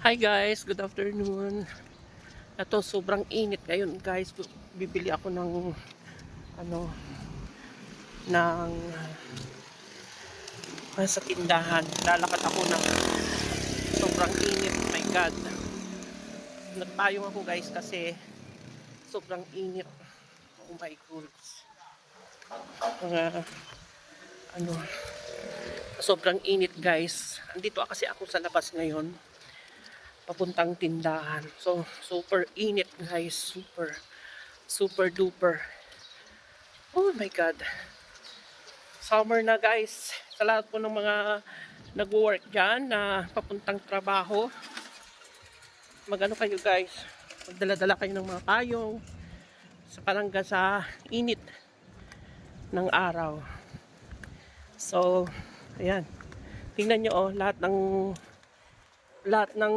Hi guys, good afternoon. Ito sobrang init ngayon guys. Bibili ako ng ano ng uh, sa tindahan. Lalakad ako ng sobrang init. Oh my god. Nagpayong ako guys kasi sobrang init. Oh my goodness. Mga ano sobrang init guys. Andito kasi ako sa labas ngayon papuntang tindahan. So, super init guys. Super, super duper. Oh my God. Summer na guys. Sa lahat po ng mga nag-work dyan na papuntang trabaho. Magano kayo guys. Magdala-dala kayo ng mga payong sa palangga sa init ng araw. So, ayan. Tingnan nyo oh, lahat ng lahat ng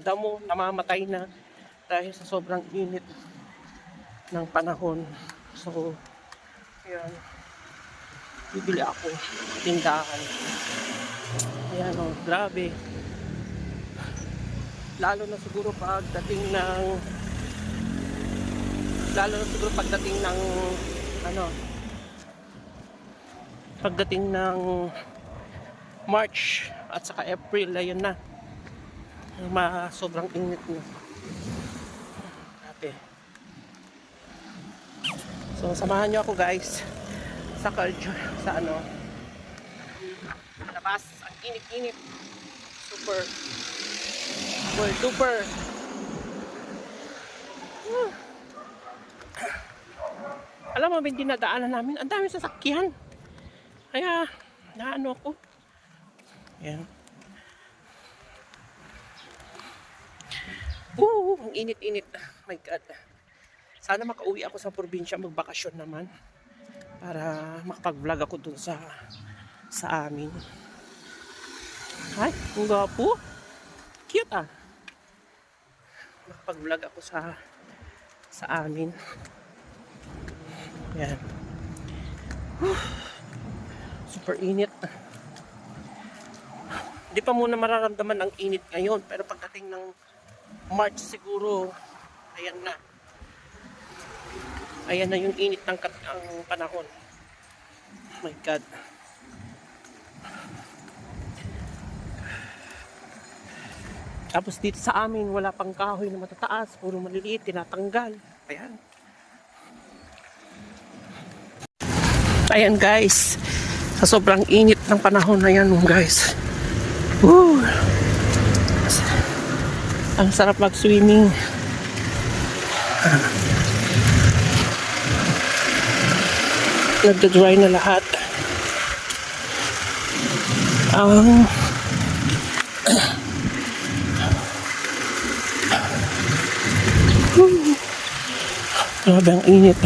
damo namamatay na dahil sa sobrang init ng panahon. So, ayan. Bibili ako tindahan. Ayan o, grabe. Lalo na siguro pagdating ng lalo na siguro pagdating ng ano pagdating ng March at saka April, ayun na. Ma sobrang init na. Grabe. So, samahan nyo ako guys sa culture, sa ano, labas, ang init-init. Super, super. Alam mo, hindi dinadaanan namin. Ang dami sasakyan. Kaya, naano ako. Yan. Oo, ang init-init. My God. Sana makauwi ako sa probinsya magbakasyon naman para makapag-vlog ako dun sa sa amin. Ay, ang gwapo. Cute ah. Makapag-vlog ako sa sa amin. Yan. Whew. Super init. Hindi pa muna mararamdaman ang init ngayon. Pero pagdating ng March siguro, ayan na. Ayan na yung init ng ang panahon. Oh my God. Tapos dito sa amin, wala pang kahoy na matataas. Puro maliliit, tinatanggal. Ayan. Ayan guys. Sa sobrang init ng panahon na yan guys. Ang sarap mag-swimming. Nagda-dry na lahat. Ang Grabe ang init.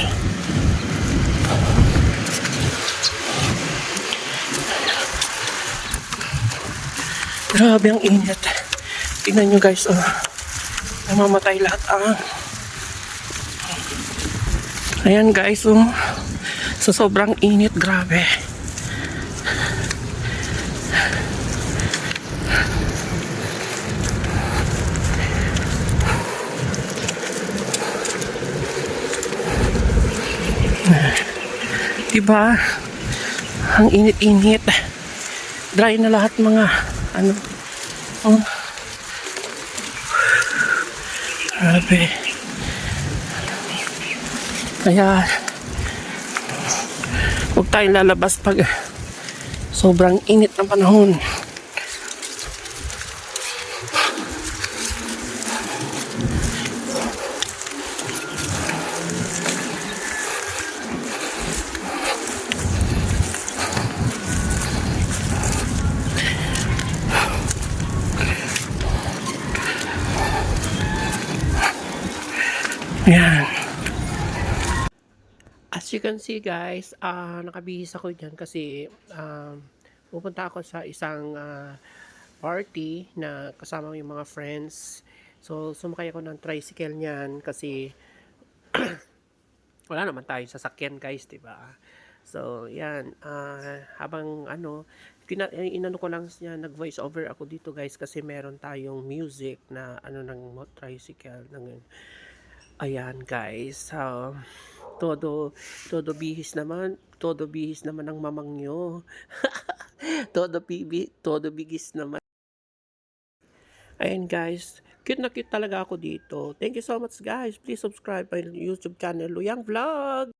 Grabe ang init. Tingnan nyo guys, oh. Namamatay lahat ang... Ayan guys, oh. Sa sobrang init, grabe. Diba? Ang init-init. Dry na lahat mga ano. Oh. Grabe. Kaya huwag tayong lalabas pag sobrang init ng panahon. Yan. As you can see guys, ah nakabihis ako dyan kasi um, pupunta ako sa isang ah, party na kasama ko yung mga friends. So, sumakay ako ng tricycle niyan kasi wala naman tayong sasakyan guys, di ba? So, yan. ah habang ano, Pina, eh, inano ko lang siya, nag voice over ako dito guys kasi meron tayong music na ano ng tricycle ng ayan guys so, todo todo bihis naman todo bihis naman ng mamang nyo todo bibi todo bigis naman Ayan guys, cute na cute talaga ako dito. Thank you so much guys. Please subscribe my YouTube channel, Luyang Vlog.